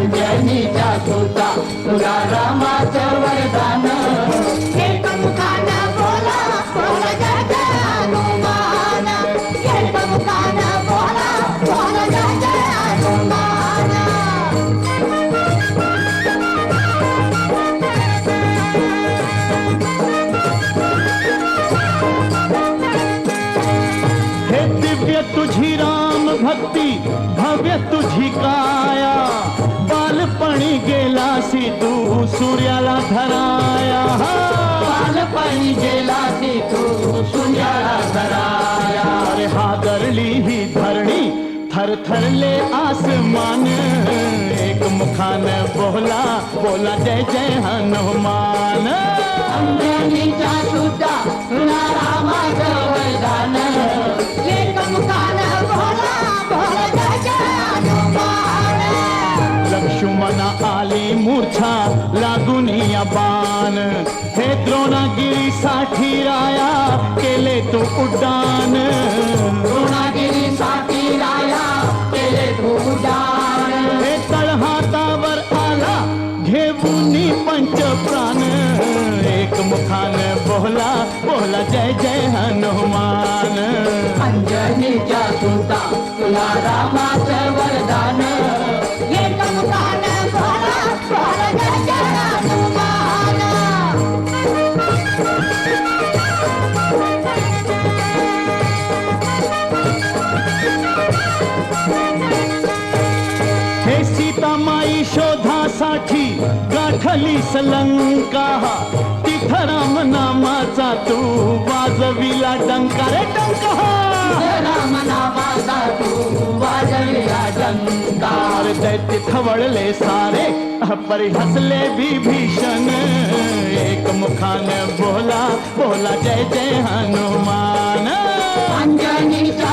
अंजनीचा सुता तुला रामाचं वरदान. बोला बोला बोला बोला हे दिव्य तुझी राम भक्ती भव्य तुझी काया. गेलासी तू सूर्याला धराया. बालपणी गेला ती तू सूर्याला धराया. अरे हादरली ही धरणी थरथरले आसमान. एक मुखान बोला बोला जय जय हनुमान. अंजनीचा सुता आली मूर्छा लागून या बाण. हे द्रोणागिरी साठी राया केले तो उड्डाण. द्रोणागिरी साठी राया केले तू उड्डाण. हे तळहातावर आला घेऊन पंच प्राण एक मुखान बोला बोला जय जय हनुमान. अंजनीच्या सुता तुला रामाचं गाठली सलंका. तिथं राम नामाचा तू वाजविला डंका. रे डंका! राम नामाचा तू वाजविला डंका. अरे दैत्य खवळले सारे. परी हसले विभीषण. एक मुखान बोला बोला जय जय हनुमान. अंजनीचा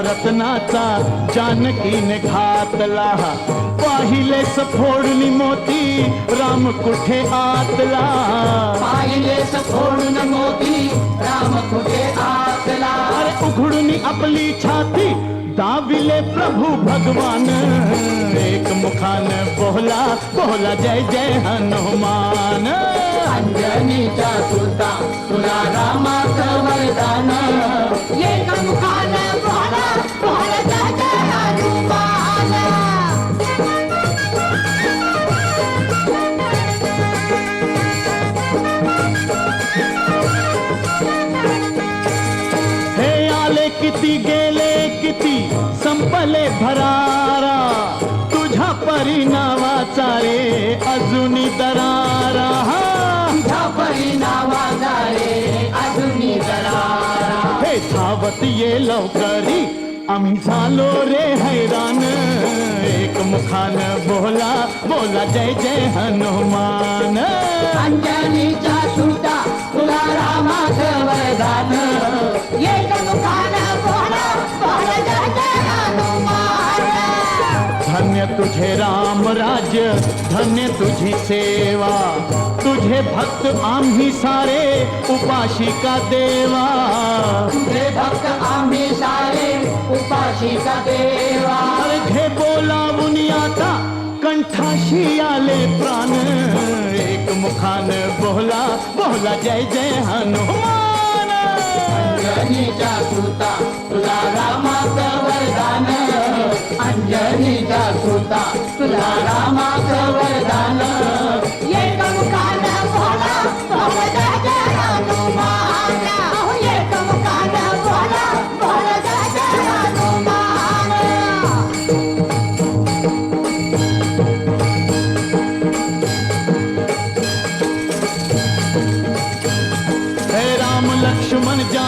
नवरत्नाचा जानकीने घातला पाहिले सफोडली मोती राम कुठे आतला पाहिले सोडून मोती राम कुठे आतला अरे उघडून आपली छाती दाविले प्रभू भगवान। एक मुखान बोला बोला जय जय हनुमान। आले किती गेले किती? संपले भरारा. तुझ्या परिणावाचा रे अजूनी दरारा. तुझ्या परिणामाचा रे अजूनी दरारा. हे धावत ये लवकरी. आम्ही झालो रे हैराण एक मुखान बोला बोला जय जय हनुमान. अंजनीचा रामाचं वरदान बोला बोला धन्य तुझे राम राज्य धन्य तुझी सेवा। तुझे भक्त आम आम्ही सारे उपाशिका देवा। तुझे भक्त आम्ही सारे उपाशी का देवा। घे बोलावून आता कंठाशी आले प्राण। बोला जय जय हनुमान. अंजनीचा सुता तुला रामाचं वरदान. अंजनीचा सुता तुला रामाचं वरदान. लक्ष्मण जानकी